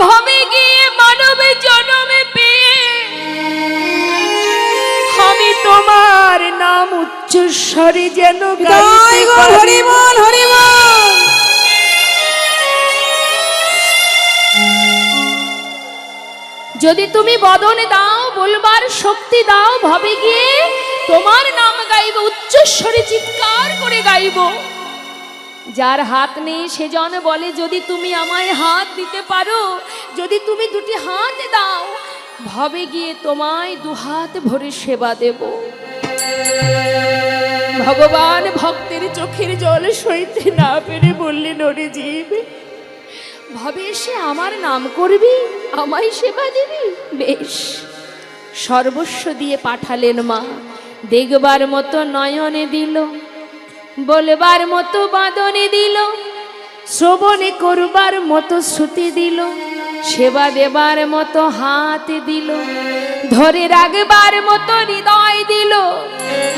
ভবে গিয়ে মানবে জনমে পেয়ে। আমি তোমার নাম উচ্চস্বরে যেন। হরিবল হরিবল। যদি তুমি বদনে দাও বলবার শক্তি দাও ভাবে গিয়ে তোমার নাম গাইব উচ্চস্বরে চিৎকার করে গাইব। যার হাত নেই সেজন বলে, যদি তুমি আমায় হাত দিতে পারো, যদি তুমি দুটি হাত দাও, ভবে গিয়ে তোমায় দুহাত ভরে সেবা দেব। ভগবান ভক্তের চোখের জল সইতে না পেরে বললেন, ওরে জীব, ভাবে এসে আমার নাম করবি, আমায় সেবা দিবি? বেশ, সর্বস্ব দিয়ে পাঠালেন মা, দেখবার মতো নয়নে দিল। বলবার মতো বাদনে দিল শ্রবণে করবার মতো শ্রুতি দিল সেবা দেবার মতো হাত দিল ধরে রাখবার মতো হৃদয় দিল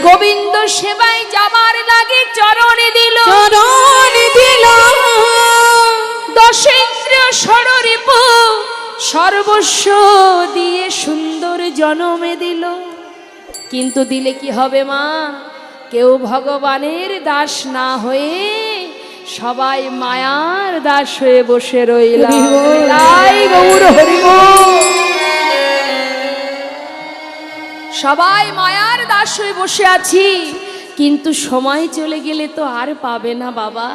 গোবিন্দ সেবায় যাবার লাগে চরণে দিল। চরণ দিল। দশেন্দ্রিয় ষড়রিপু সর্বস্ব দিয়ে সুন্দর জনমে দিল। কিন্তু দিলে কি হবে মা? কেউ ভগবানের দাস না হয়ে সবাই মায়ার দাস হয়ে বসে রইল তাই গৌর হরিব সবাই মায়ার দাস হয়ে বসে আছি কিন্তু সময় চলে গেলে তো আর পাবে না বাবা।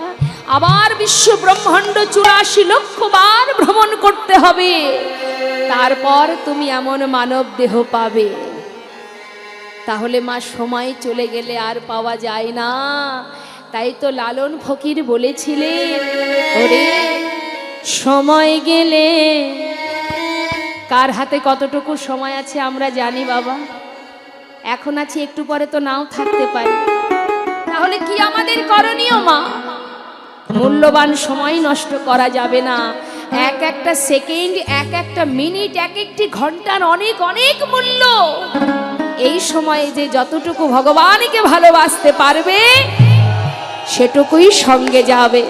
আবার বিশ্ব ব্রহ্মাণ্ড চুরাশি লক্ষ বার ভ্রমণ করতে হবে। তারপর তুমি এমন মানব দেহ পাবে। তাহলে মা সময় চলে গেলে আর পাওয়া যায় না। তাই তো লালন ফকির বলেছিলেন সময় গেলে কার হাতে কতটুকু সময় আছে আমরা জানি বাবা। এখন আছি একটু পরে তো নাও থাকতে পারি। তাহলে কি আমাদের করণীয় মা? মূল্যবান সময় নষ্ট করা যাবে না। এক একটা সেকেন্ড, এক একটা মিনিট, এক একটি ঘণ্টার অনেক অনেক মূল্য। এই সময়ে যে যতটুকু ভগবানকে ভালোবাসতে পারবে সেটুকুই সঙ্গে যাবে।